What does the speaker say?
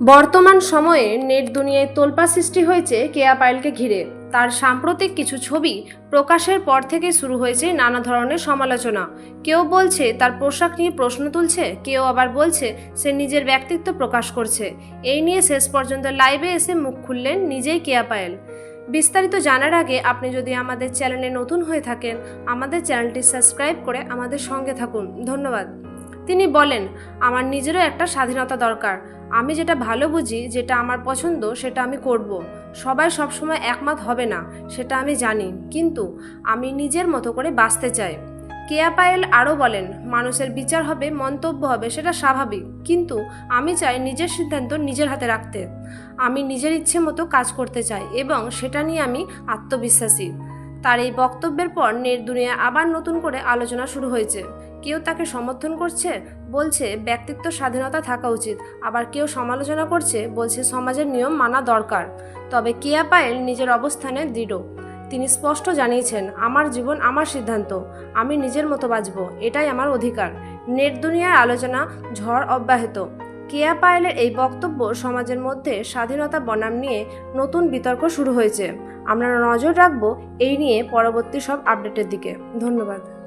বর্তমান সময়ে নেট দুনিয়ায় তোলপা সৃষ্টি হয়েছে কেয়া পায়েলকে ঘিরে। তার সাম্প্রতিক কিছু ছবি প্রকাশের পর থেকে শুরু হয়েছে নানা ধরনের সমালোচনা। কেউ বলছে তার পোশাক নিয়ে প্রশ্ন তুলছে, কেউ আবার বলছে সে নিজের ব্যক্তিত্ব প্রকাশ করছে। এই নিয়ে শেষ পর্যন্ত লাইভে এসে মুখ খুললেন নিজেই কেয়া পায়েল বিস্তারিত জানার আগে আপনি যদি আমাদের চ্যানেলে নতুন হয়ে থাকেন, আমাদের চ্যানেলটি সাবস্ক্রাইব করে আমাদের সঙ্গে থাকুন। ধন্যবাদ। তিনি বলেন, আমার নিজেরও একটা স্বাধীনতা দরকার। আমি যেটা ভালো বুঝি, যেটা আমার পছন্দ, সেটা আমি করব। সবাই সবসময় একমত হবে না, সেটা আমি জানি। কিন্তু আমি নিজের মতো করে বাঁচতে চাই। কেয়া পায়েল আরও বলেন, মানুষের বিচার হবে, মন্তব্য হবে, সেটা স্বাভাবিক। কিন্তু আমি চাই নিজের সিদ্ধান্ত নিজের হাতে রাখতে। আমি নিজের ইচ্ছে মতো কাজ করতে চাই এবং সেটা নিয়ে আমি আত্মবিশ্বাসী। তার এই বক্তব্যের পর নেট দুনিয়া আবার নতুন করে আলোচনা শুরু হয়েছে। কেউ তাকে সমর্থন করছে, বলছে ব্যক্তিত্ব স্বাধীনতা থাকা উচিত। আবার কেউ সমালোচনা করছে, বলছে সমাজের নিয়ম মানা দরকার। তবে কেয়া পায়েল নিজের অবস্থানে দৃঢ়। তিনি স্পষ্ট জানিয়েছেন, আমার জীবন আমার সিদ্ধান্ত, আমি নিজের মতো বাঁচব, এটাই আমার অধিকার। নেট দুনিয়ার আলোচনা ঝড় অব্যাহত। কেয়া পায়েলের এই বক্তব্য সমাজের মধ্যে স্বাধীনতা বনাম নিয়ে নতুন বিতর্ক শুরু হয়েছে। আমরা নজর রাখব এই নিয়ে পরবর্তী সব আপডেটের দিকে। ধন্যবাদ।